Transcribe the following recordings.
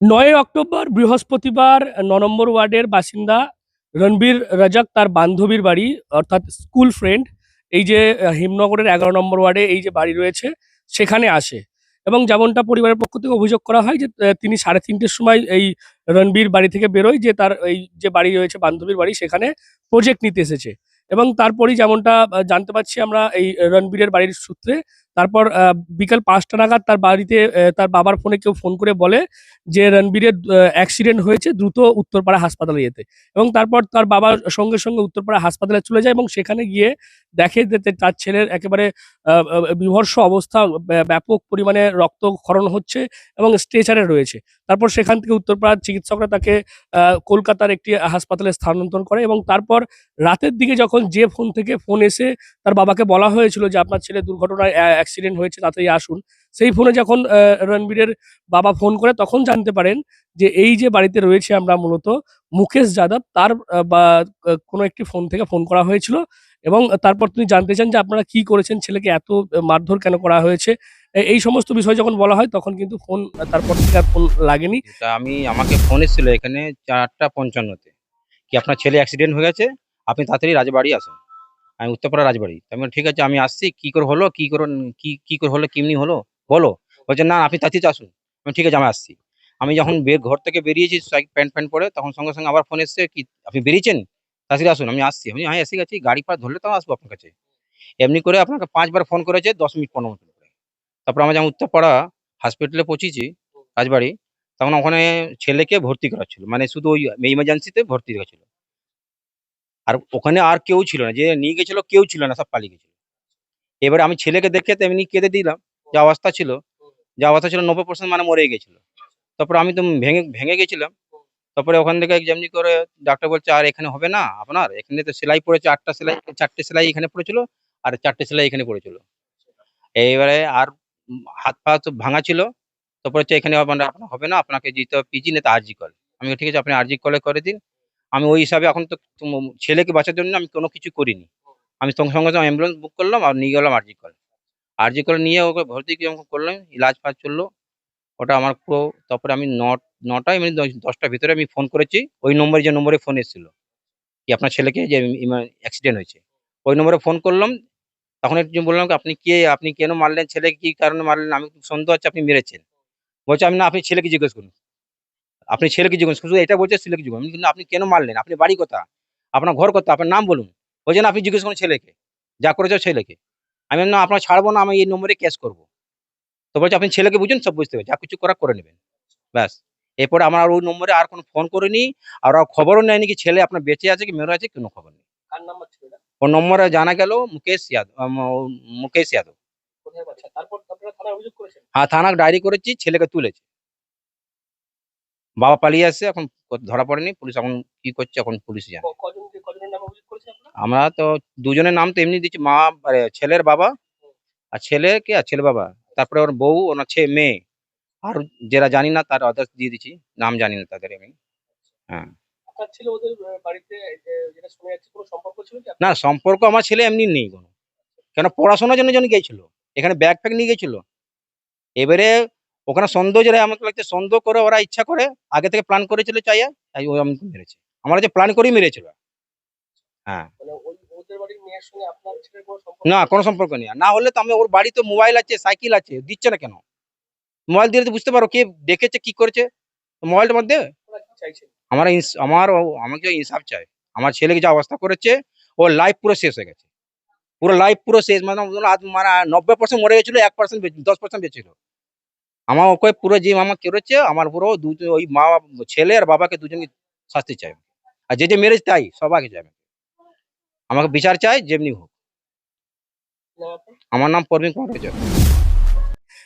নয় অক্টোবর, বৃহস্পতিবার ন নম্বর ওয়ার্ডের বাসিন্দা রণবীর রাজাক তার বান্ধবীর বাড়ি, অর্থাৎ স্কুল ফ্রেন্ড, এই যে হিমনগরের এগারো নম্বর ওয়ার্ডে এই যে বাড়ি রয়েছে, সেখানে আসে। এবং যেমনটা পরিবারের পক্ষ থেকে অভিযোগ করা হয় যে তিনি সাড়ে তিনটের সময় এই রণবীর বাড়ি থেকে বেরোয়, যে তার এই যে বাড়ি রয়েছে, বান্ধবীর বাড়ি, সেখানে প্রজেক্ট নিতে এসেছে। এবং তারপরই যেমনটা জানতে পারছি আমরা এই রণবীরের বাড়ির সূত্রে তারপর বিকাল পাঁচটা নাগাদ তার বাড়িতে তার বাবার ফোনে কেউ ফোন করে বলে যে রণবীরের অ্যাক্সিডেন্ট হয়েছে দ্রুত উত্তরপাড়া হাসপাতালে যেতে। এবং তারপর তার বাবা সঙ্গে সঙ্গে উত্তরপাড়া হাসপাতালে চলে যায় এবং সেখানে গিয়ে দেখে যে তে- তার ছেলের একেবারে আহ, অবস্থা ব্যাপক পরিমাণে রক্ত রক্তক্ষরণ হচ্ছে এবং স্ট্রেচারে রয়েছে। তারপর সেখান থেকে উত্তরপাড়ার চিকিৎসকরা তাকে কলকাতার একটি হাসপাতালে স্থানান্তর করে এবং তারপর রাতের দিকে যখন যে ফোন থেকে ফোন এসে তার বাবাকে বলা হয়েছিল যে আপনার ছেলে দুর্ঘটনায় অ্যাক্সিডেন্ট হয়েছে তাড়াতাড়ি আসুন। সেই ফোনে যখন রণবীরের বাবা ফোন করে, তখন জানতে পারেন যে এই যে বাড়িতে রয়েছে আমরা মূলত মুকেশ যাদব, তার বা কোনো একটি ফোন থেকে ফোন করা হয়েছিল এবং তারপর তিনি জানতে চান যে আপনারা কি করেছেন, ছেলেকে এত মারধর কেন করা হয়েছে। এই সমস্ত বিষয় যখন বলা হয়, তখন কিন্তু ফোন তারপর থেকে আর ফোন লাগেনি। আমি, আমাকে ফোন এসেছিল এখানে চারটা পঞ্চান্নতে। কি আপনার ছেলে অ্যাক্সিডেন্ট হয়ে গেছে? আপনি তাড়াতাড়ি রাজবাড়ি আসুন। আমি উত্তরপাড়া রাজবাড়ি। আমি ঠিক আছে, আমি আসছি, কি করে হলো, কি করে, কি কি করে হলো, কেমনি হলো, বলো। বলছে, না আপনি তাড়াতাড়ি আসুন আমি ঠিক আছে, আমি আসছি। আমি যখন বের ঘর থেকে বেরিয়েছি প্যান্ট প্যান্ট পরে, তখন সঙ্গে সঙ্গে আবার ফোন এসছে, কি, আপনি বেরিয়েছেন? তাড়াতাড়ি আসুন, আমি আসছি। আমি হ্যাঁ এসে গেছি, গাড়ি পা ধরলে তো আসব আপনার কাছে। এমনি করে আপনাকে পাঁচবার ফোন করেছে, দশ মিনিট, পনেরো মিনিট করে। তারপর আমরা যখন উত্তরপাড়া হসপিটালে পৌঁছেছি, রাজবাড়ি, তখন ওখানে ছেলেকে ভর্তি করা ছিল মানে শুধু ওই ইমার্জেন্সিতে ভর্তি করা ছিল আর ওখানে আর কেউ ছিল না, যে নিয়ে গেছিল কেউ ছিল না, সব পালিয়ে গেছিল। এবারে আমি ছেলেকে দেখে তেমনি কেঁদে দিলাম, যে অবস্থা ছিল, যে অবস্থা ছিল নব্বই পার্সেন্ট মানে মরে গেছিল। তারপরে আমি তো ভেঙে ভেঙে গেছিলাম, তারপরে ওখান থেকে যেমনি করে ডাক্তার বলছে, আর এখানে হবে না আপনার, এখানে তো সেলাই পড়েছে, আটটা সেলাই, চারটে সেলাই এখানে পড়েছিল আর চারটে সেলাই এখানে পড়েছিল। এইবারে আর হাত পা তো ভাঙা ছিল, তারপরে হচ্ছে এখানে আপনার হবে না, আপনাকে যেতে পিজি না আরজি কল আমি ঠিক আছে, আপনি আরজি কলে করে দিন আমি ওই হিসাবে এখন তো ছেলেকে বাঁচার জন্য আমি কোনো কিছু করিনি। আমি সঙ্গে সঙ্গে সঙ্গে অ্যাম্বুলেন্স বুক করলাম আর নিয়ে গেলাম আরজি কল আরজি কল নিয়ে ওকে ভর্তি করলাম ইলাজ ফাজ চলল। ওটা আমার পুরো, তারপরে আমি ন নটায় মানে দশ- দশটার ভিতরে আমি ফোন করেছি। ওই নম্বরে যে নম্বরে ফোন এসেছিল কি আপনার ছেলেকে যে অ্যাক্সিডেন্ট হয়েছে। ওই নম্বরে ফোন করলাম। তখন একটু বললাম আপনি কে? আপনি কেন মারলেন? ছেলেকে কি কারণে মারলেন? আমি সন্দেহ হচ্ছে আপনি মেরেছেন। বলছে, আমি না, আপনি ছেলেকে জিজ্ঞেস করুন। আপনি ছেলেকে জিজ্ঞেস শুধু এটা বলছে ছেলেকে জিজ্ঞেস কিন্তু আপনি কেন মারলেন? আপনি বাড়ি কথা আপনার ঘর কথা আপনার নাম বলুন। ওই জন্য আপনি জিজ্ঞেস করুন ছেলেকে যা করেছে ছেলেকে। আমি না আপনার ছাড়বো না আমি এই নম্বরে কেস করব। তো বলছে আপনি ছেলেকে বুঝুন সব বুঝতে হবে যা কিছু করা করে নেবেন। ব্যাস। এরপরে আমার আর ওই নম্বরে আর কোনো ফোন করিনি আর খবরও নেয়নি কি ছেলে আপনার বেঁচে আছে কি মেরে আছে কোনো খবর নেই। ছিল ওর নম্বরে জানা গেল মুকেশ যাদব মুকেশ যাদব কোথায় পাচ্ছেন তারপর আপনারা থানায় অভিযোগ করেছেন? হ্যাঁ থানা ডায়েরি করেছি ছেলেকে তুলেছে। বাবা পালিয়ে আসছে এখন ধরা পড়েনি পুলিশ এখন কি করছে এখন পুলিশ জানে। আমরা তো দুজনের নাম তো এমনি দিচ্ছি মা আরে ছেলের বাবা আর ছেলে কে আর ছেলে বাবা। তারপরে ওর বউ ওনার ছেলে মেয়ে। আর যারা জানি না তার আদার্স দিয়ে দিচ্ছি নাম জানি না তাদের আমি। হ্যাঁ। না সম্পর্ক আমার ছেলে এমনি নেই কোনো। কেন পড়াশোনার জন্য জন্য গিয়েছিল এখানে ব্যাগ ফ্যাগ নিয়ে গেছিল। এবারে ওখানে সন্দেহ যারা আমাকে লাগছে সন্দেহ করে ওরা ইচ্ছা করে আগে থেকে প্ল্যান করেছিল চাইয়া তাই ও আমাকে মেরেছে। আমার যে প্ল্যান করেই মেরেছিল। হ্যাঁ। মানে ওই না কোনো সম্পর্ক নেই। না হলে তো আমি ওর বাড়িতে মোবাইল আছে সাইকেল আছে দিচ্ছে না কেন? মোবাইল দিলে তো বুঝতে পারো কে দেখেছে কি করেছে মোবাইলটার মধ্যে আমার আমার আমাকে ইনসাফ চাই আমার ছেলেকে যা অবস্থা করেছে ওর লাইফ পুরো শেষ হয়ে গেছে। পুরো লাইফ পুরো শেষ মানে মানে নব্বই পার্সেন্ট মরে গেছিল এক পার্সেন্ট দশ পার্সেন্ট বেঁচেছিল আমার ওকে পুরো যে মামা করেছে আমার পুরো দু ওই মা ছেলে আর বাবাকে দুজনকে শাস্তি চাই আর যে যে মেরেছে তাই সবাইকে চাই আমাকে। বিচার চাই যেমনি হোক। আমার নাম পরমিন কুমার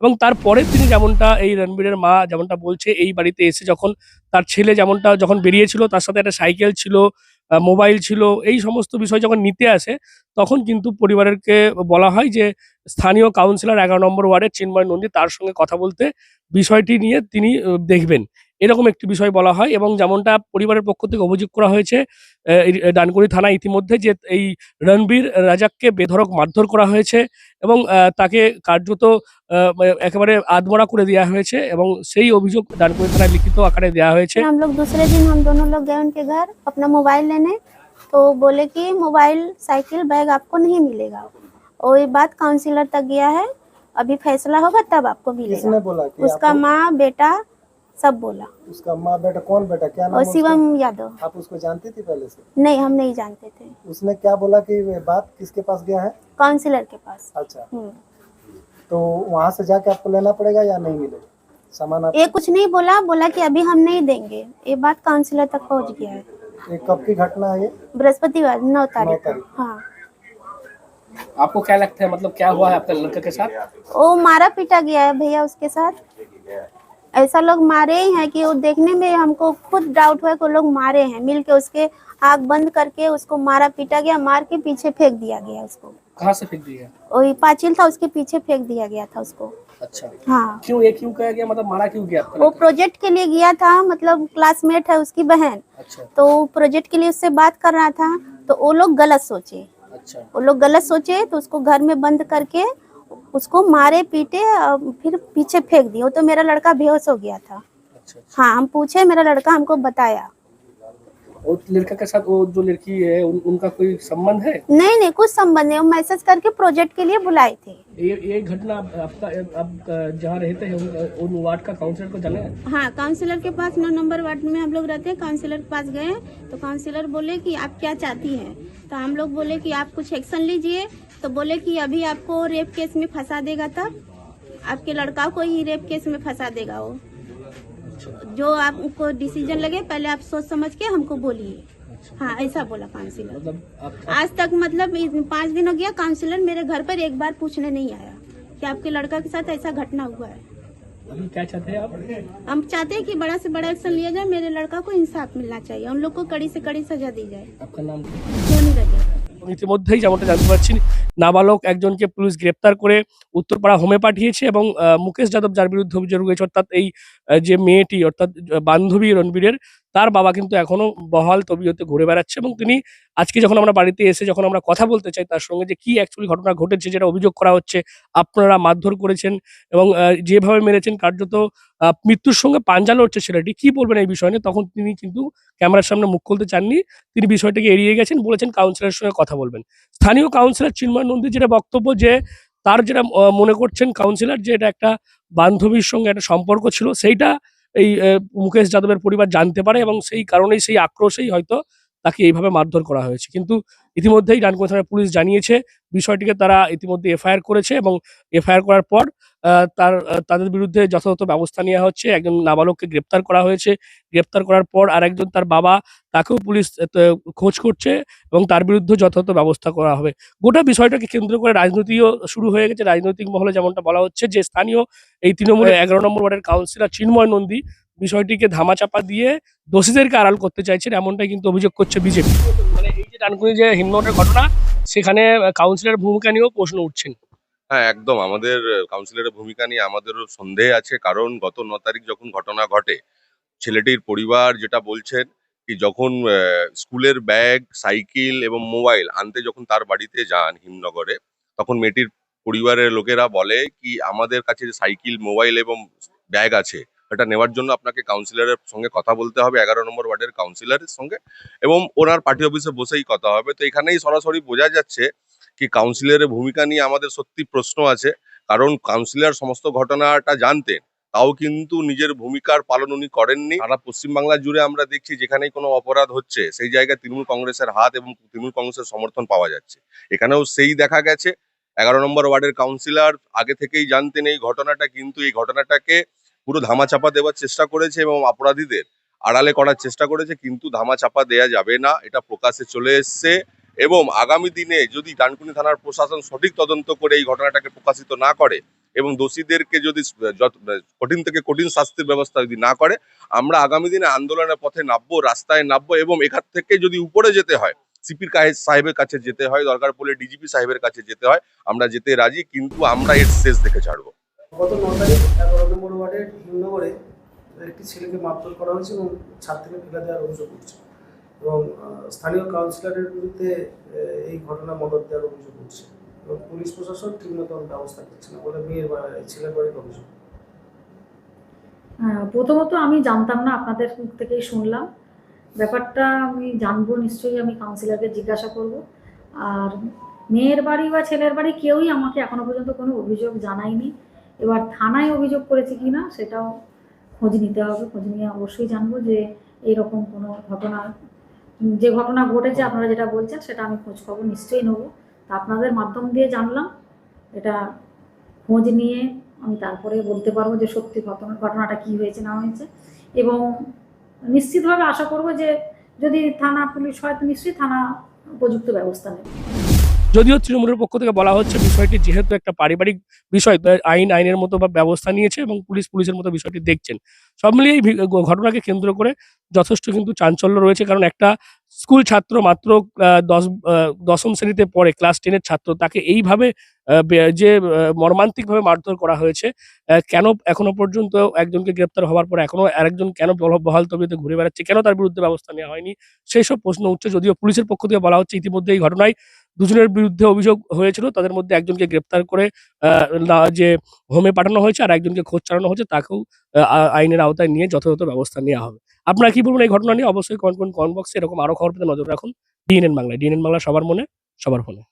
এবং তারপরে তিনি যেমনটা এই রণবীরের মা যেমনটা বলছে, এই বাড়িতে এসে যখন তার ছেলে যেমনটা যখন বেরিয়েছিল, তার সাথে একটা সাইকেল ছিল মোবাইল ছিল, এই সমস্ত বিষয় যখন নিতে আসে, তখন কিন্তু পরিবারেরকে বলা হয় যে, স্থানীয় কাউন্সিলর এগারো নম্বর ওয়ার্ডের চিন্ময় নন্দী তার সঙ্গে কথা বলতে বিষয়টি নিয়ে তিনি দেখবেন। এরকম একটি বিষয় বলা হয় এবং যেমনটা পরিবারের পক্ষ থেকে অভিযোগ করা হয়েছে আহ, এই ডানকুনি থানা ইতিমধ্যে যে এই রণবীর রাজাককে বেধড়ক মারধর করা হয়েছে এবং আহ, তাকে কার্যত আহ, একেবারে আদমরা করে দেওয়া হয়েছে এবং সেই অভিযোগ ডানকুনি থানায় লিখিত আকারে দেওয়া হয়েছে हम लोग दूसरे दिन हम दोनों लोग गए उनके घर अपना मोबाइल लेने तो बोले कि मोबाइल साइकिल बैग आपको नहीं मिलेगा और ये बात काउंसिलर तक गया है अभी फैसला होगा तब आपको मिलेगा किसने बोला कि उसका आपको- माँ बेटा सब बोला। उसका माँ बेटा कौन बेटा? क्या नाम और शिवम यादव। आप उसको जानती थी पहले से? नहीं हम नहीं जानते थे। उसने क्या बोला कि ये बात किसके पास गया है? काउंसिलर के पास। अच्छा। हम्म। तो वहाँ से जाके आपको लेना पड़ेगा या नहीं मिलेगा सामान ये कुछ नहीं बोला बोला कि अभी हम नहीं देंगे। ये बात काउंसिलर तक पहुँच गया है। ये कब की घटना है ये? बृहस्पतिवार नौ तारीख को। तारीख। हाँ। आपको क्या लगता है? मतलब क्या हुआ है आपके लड़के के साथ? वो मारा पीटा गया है भैया उसके साथ। ऐसा लोग मारे ही हैं कि वो देखने में हमको खुद डाउट हुआ कि लोग मारे हैं। मिल के उसके आग बंद करके उसको मारा पीटा गया मार के पीछे फेंक दिया गया उसको। कहाँ से फेंक दिया वही पाचिल था उसके पीछे फेंक दिया गया था उसको। अच्छा। हाँ। क्यों ये क्यों कहा गया? मतलब मारा क्यों गया? वो प्रोजेक्ट के लिए गया था मतलब क्लासमेट है उसकी बहन। अच्छा। तो प्रोजेक्ट के लिए उससे बात कर रहा था तो वो लोग गलत सोचे। अच्छा। वो लोग गलत सोचे तो उसको घर में बंद करके उसको मारे पीटे और फिर पीछे फेंक दिए। तो मेरा लड़का बेहोश हो गया था। अच्छा अच्छा। हाँ हम पूछे मेरा लड़का हमको बताया। वो लड़का के साथ वो जो लड़की है उन, उनका कोई संबंध है? नहीं नहीं कुछ संबंध नहीं। वो मैसेज करके प्रोजेक्ट के लिए बुलाए थे। ये ये घटना आप- आपका आप जहाँ रहते हैं उन, उन वार्ड का काउंसलर को जाने हैं? हाँ काउंसिलर के पास नौ नंबर वार्ड में हम लोग रहते हैं। काउंसिलर के पास गए तो काउंसिलर बोले कि आप क्या चाहती हैं? तो हम लोग बोले कि आप कुछ एक्शन लीजिए। तो बोले कि अभी आपको रेप केस में फंसा देगा तब आपके लड़का को ही रेप केस में फंसा देगा वो जो आपको डिसीजन लगे पहले आप सोच समझ के हमको बोलिए हाँ ऐसा बोला काउंसिलर मतलब आप आज तक मतलब इस- पाँच दिन हो गया काउंसिलर मेरे घर पर एक बार पूछने नहीं आया कि आपके लड़का के साथ ऐसा घटना हुआ है अभी क्या चाहते हैं आप हम चाहते हैं कि बड़ा से बड़ा एक्शन लिया जाए मेरे लड़का को इंसाफ मिलना चाहिए हम लोग को कड़ी से कड़ी सजा दी जाए आपका नाम क्या? सोनी रजा এবং ইতিমধ্যেই যেমনটা জানতে পারছি নাবালক একজনকে পুলিশ গ্রেপ্তার করে উত্তরপাড়া হোমে পাঠিয়েছে এবং মুকেশ যাদব যার বিরুদ্ধে অভিযোগ রয়েছে, অর্থাৎ এই যে মেয়েটি, অর্থাৎ বান্ধবী রণবীরের, তার বাবা কিন্তু এখনও বহাল তবিয়তে ঘুরে বেড়াচ্ছে এবং তিনি আজকে যখন আমরা বাড়িতে এসে যখন আমরা কথা বলতে চাই, তার সঙ্গে যে কি অ্যাকচুয়ালি ঘটনা ঘটেছে যেটা অভিযোগ করা হচ্ছে, আপনারা মারধর করেছেন এবং যেভাবে মেরেছেন, কার্যত মৃত্যুর সঙ্গে পাঞ্জা লড়ছে ছেলেটি, কি বলবেন এই বিষয় নিয়ে? তখন তিনি কিন্তু ক্যামেরার সামনে মুখ খুলতে চাননি, তিনি বিষয়টাকে এড়িয়ে গেছেন, বলেছেন কাউন্সিলরের সঙ্গে কথা বলবেন। স্থানীয় কাউন্সিলর চিন্ময় নন্দী যেটা বক্তব্য যে তার যেটা মনে করছেন কাউন্সিলর যে এটা একটা বান্ধবীর সঙ্গে একটা সম্পর্ক ছিল, সেইটা এই মুকেশ যাদবের পরিবার জানতে পারে এবং সেই কারণেই সেই আক্রোশেই হয়তো তাকে এইভাবে মারধর করা হয়েছে। কিন্তু ইতিমধ্যেই ডানকুনি থানার পুলিশ জানিয়েছে বিষয়টিকে তারা ইতিমধ্যে এফআইআর করেছে এবং এফআইআর করার পর তার তাদের বিরুদ্ধে যথাযথ ব্যবস্থা নেওয়া হচ্ছে। একজন নাবালককে গ্রেপ্তার করা হয়েছে। গ্রেপ্তার করার পর আরেকজন তার বাবা তাকেও পুলিশ খোঁজ করছে এবং তার বিরুদ্ধে যথাযথ ব্যবস্থা করা হবে। গোটা বিষয়টাকে কেন্দ্র করে রাজনীতিও শুরু হয়ে গেছে। রাজনৈতিক মহলে যেমনটা বলা হচ্ছে যে স্থানীয় এই তৃণমূলের এগারো নম্বর ওয়ার্ডের কাউন্সিলর চিন্ময় নন্দী বিষয়টিকে ধামাচাপা দিয়ে দোষীদেরকে আড়াল করতে চাইছেন, এমনটাই কিন্তু অভিযোগ করছে বিজেপি। মানে এই যে ডানকুনি যে হিমনটের ঘটনা, সেখানে কাউন্সিলর ভূমিকা নিয়েও প্রশ্ন উঠছেন। হ্যাঁ একদম। আমাদের কাউন্সিলরের ভূমিকা নিয়ে আমাদেরও সন্দেহ আছে, কারণ গত ন তারিখ যখন ঘটনা ঘটে, ছেলেটির পরিবার যেটা বলছেন কি, যখন স্কুলের ব্যাগ, সাইকেল এবং মোবাইল আনতে যখন তার বাড়িতে যান হিমনগরে, তখন মেয়েটির পরিবারের লোকেরা বলে কি, আমাদের কাছে যে সাইকেল, মোবাইল এবং ব্যাগ আছে এটা নেওয়ার জন্য আপনাকে কাউন্সিলরের সঙ্গে কথা বলতে হবে, এগারো নম্বর ওয়ার্ডের কাউন্সিলরের সঙ্গে এবং ওনার পার্টি অফিসে বসেই কথা হবে। তো এখানেই সরাসরি বোঝা যাচ্ছে কি কাউন্সিলরের ভূমিকা নিয়ে আমাদের সত্যি প্রশ্ন আছে। কারণ কাউন্সিলর সমস্ত ঘটনাটা জানতেন, তাও কিন্তু নিজের ভূমিকার পালন উনি করেননি। সারা পশ্চিমবাংলা জুড়ে আমরা দেখছি যেখানেই কোনো অপরাধ হচ্ছে, সেই জায়গায় তৃণমূল কংগ্রেসের হাত এবং তৃণমূল কংগ্রেসের সমর্থন পাওয়া যাচ্ছে। এখানেও সেই দেখা গেছে। এগারো নম্বর ওয়ার্ডের কাউন্সিলর আগে থেকেই জানতেন এই ঘটনাটা, কিন্তু এই ঘটনাটাকে পুরো ধামাচাপা দেওয়ার চেষ্টা করেছে এবং অপরাধীদের আড়ালে করার চেষ্টা করেছে, কিন্তু ধামাচাপা দেয়া যাবে না, এটা প্রকাশ্যে চলে এসছে এবং আগামী দিনে যদি ডানকুনি থানার প্রশাসন সঠিক তদন্ত করে এই ঘটনাটাকে প্রকাশিত না করে এবং দোষীদেরকে যদি কঠিন থেকে কঠিন শাস্তির ব্যবস্থা যদি না করে, আমরা আগামী দিনে আন্দোলনের পথে নামবো, রাস্তায় নামবো এবং এখান থেকে যদি উপরে যেতে হয়, সিপির সাহেবের কাছে যেতে হয়, দরকার পড়লে ডিজিপি সাহেবের কাছে যেতে হয়, আমরা যেতে রাজি, কিন্তু আমরা এর শেষ দেখে ছাড়বো। গত ন তারিখ এগারো নম্বর ওয়ার্ডের হিমনগরে একটি ছেলেকে মারধর করা হয়েছে এবং ছাদ থেকে ফেলে দেওয়ার অভিযোগ উঠছে। এবং স্থানীয় কাউন্সিলরের বিরুদ্ধে এই ঘটনা মদত দেওয়ার অভিযোগ উঠছে। এবং পুলিশ প্রশাসন ঠিক মতন ব্যবস্থা করছে না বলে মেয়ের ছেলের বাড়ির অভিযোগ। প্রথমত আমি জানতাম না, আপনাদের মুখ থেকেই শুনলাম। ব্যাপারটা আমি জানব, নিশ্চয়ই আমি কাউন্সিলরকে জিজ্ঞাসা করব। আর মেয়ের বাড়ি বা ছেলের বাড়ি কেউই আমাকে এখনও পর্যন্ত কোনো অভিযোগ জানায়নি। এবার থানায় অভিযোগ করেছে কি না সেটাও খোঁজ নিতে হবে। খোঁজ নিয়ে অবশ্যই জানব যে এইরকম কোনো ঘটনা, যে ঘটনা ঘটেছে আপনারা যেটা বলছেন সেটা আমি খোঁজ খবর নিশ্চয়ই নেব। তা আপনাদের মাধ্যম দিয়ে জানলাম, এটা খোঁজ নিয়ে আমি তারপরে বলতে পারব যে সত্যি ঘটনা, ঘটনাটা কী হয়েছে, না হয়েছে। এবং নিশ্চিতভাবে আশা করব যে যদি থানা পুলিশ হয়, তো নিশ্চয়ই থানা উপযুক্ত ব্যবস্থা নেবে। যদিও তৃণমূলের পক্ষ থেকে বলা হচ্ছে বিষয়টি যেহেতু একটা পারিবারিক বিষয় আইন, আইনের মতো বা ব্যবস্থা নিয়েছে এবং পুলিশ, পুলিশের মতো বিষয়টি দেখছেন। সব মিলিয়ে এই ঘটনাকে কেন্দ্র করে যথেষ্ট কিন্তু চাঞ্চল্য রয়েছে, কারণ একটা স্কুল ছাত্র মাত্র দশ দশম শ্রেণীতে পড়ে, ক্লাস টেনের ছাত্র, তাকে এইভাবে যে মর্মান্তিকভাবে মারধর করা হয়েছে কেন এখনও পর্যন্ত একজনকে গ্রেপ্তার হওয়ার পর এখনও আরেকজন কেন বহাল তবিয়তে ঘুরে বেড়াচ্ছে, কেন তার বিরুদ্ধে ব্যবস্থা নেওয়া হয়নি, সেই সব প্রশ্ন উঠছে, যদিও পুলিশের পক্ষ থেকে বলা হচ্ছে ইতিমধ্যে এই ঘটনায় দুজনের বিরুদ্ধে অভিযোগ হয়েছিল, তাদের মধ্যে একজনকে গ্রেপ্তার করে যে হোমে পাঠানো হয়েছে, আর একজনকে খোঁজ চালানো হচ্ছে তাকেও আইনের আওতায় নিয়ে যথাযথ ব্যবস্থা নেওয়া হবে। আপনারা কি বলবেন এই ঘটনা নিয়ে? অবশ্যই কোন কোন কমেন্ট বক্সে এরকম আরও খবর পেতে নজর রাখুন। ডিএনএন বাংলায়। ডিএনএন বাংলা সবার মনে, সবার ফোনে।